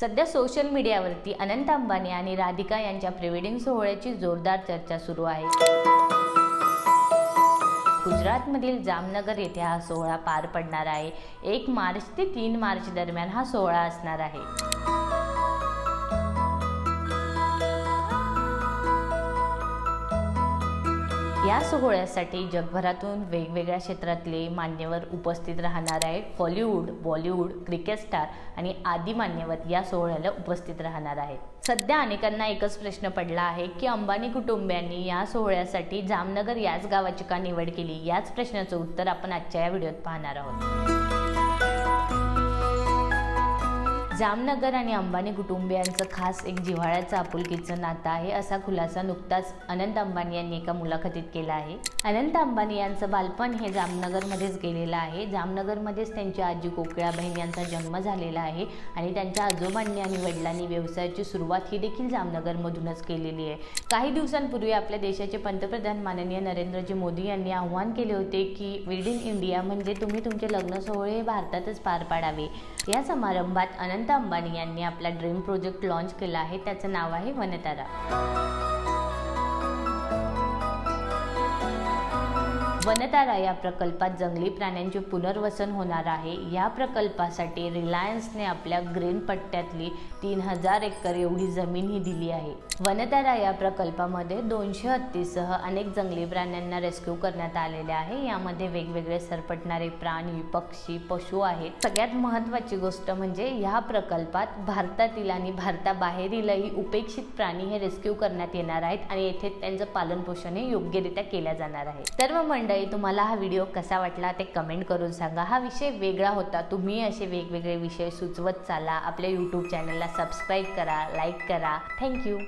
सध्या सोशल मीडियावरती अनंत अंबानी आणि राधिका यांच्या प्रिवेडिंग सोहळ्याची जोरदार चर्चा सुरू आहे. गुजरातमधील जामनगर येथे हा सोहळा पार पडणार आहे. एक मार्च ते तीन मार्च दरम्यान हा सोहळा असणार आहे. या सोहळ्यासाठी जगभरातून वेगवेगळ्या क्षेत्रातले मान्यवर उपस्थित राहणार आहे हॉलिवूड बॉलिवूड क्रिकेट स्टार आणि आदी मान्यवर या सोहळ्याला उपस्थित राहणार आहेत. सध्या अनेकांना एकच प्रश्न पडला आहे की अंबानी कुटुंबियांनी या सोहळ्यासाठी जामनगर याच गावाची का निवड केली? याच प्रश्नाचं उत्तर आपण आजच्या या व्हिडिओत पाहणार आहोत. जामनगर आणि अंबानी कुटुंबियांचं खास एक जिव्हाळ्याचं आपुलकीचं नातं आहे असा खुलासा नुकताच अनंत अंबानी यांनी एका मुलाखतीत केला आहे. अनंत अंबानी यांचं बालपण हे जामनगरमध्येच गेलेलं आहे. जामनगरमध्येच त्यांची आजी कोकिळाबहीण यांचा जन्म झालेला आहे आणि त्यांच्या आजोबांनी आणि वडिलांनी व्यवसायाची सुरुवात ही देखील जामनगरमधूनच केलेली आहे. काही दिवसांपूर्वी आपल्या देशाचे पंतप्रधान माननीय नरेंद्रजी मोदी यांनी आव्हान केले होते की विड इन इंडिया म्हणजे तुम्ही तुमचे लग्न सोहळे हे भारतातच पार पाडावे. या समारंभात अनंत अंबानी यांनी आपला ड्रीम प्रोजेक्ट लॉन्च केला आहे. त्याचं नाव आहे वनतारा. वनतारा या प्रकल्पात जंगली प्राण्यांचे पुनर्वसन होणार आहे. या प्रकल्पासाठी रिलायन्सने आपल्या ग्रीन पट्ट्यातली तीन हजार एकर एवढी जमीन ही दिली आहे. वनतारा या प्रकल्पामध्ये दोनशे हत्तीसह अनेक जंगली प्राण्यांना रेस्क्यू करण्यात आलेले आहे. यामध्ये वेगवेगळे सरपटणारे प्राणी पक्षी पशु आहेत. सगळ्यात महत्त्वाची गोष्ट म्हणजे ह्या प्रकल्पात भारतातील आणि भारताबाहेरीलही उपेक्षित प्राणी हे रेस्क्यू करण्यात येणार आहेत आणि येथे त्यांचं पालनपोषण हे योग्यरित्या केल्या जाणार आहे. सर्व मंडळी तुम्हाला हा व्हिडिओ कसा वाटला ते कमेंट करून सांगा. हा विषय वेगळा होता. तुम्ही असे वेगवेगळे विषय सुचवत चाला. आपल्या यूट्यूब चॅनलला सबस्क्राईब करा लाईक करा. थँक्यू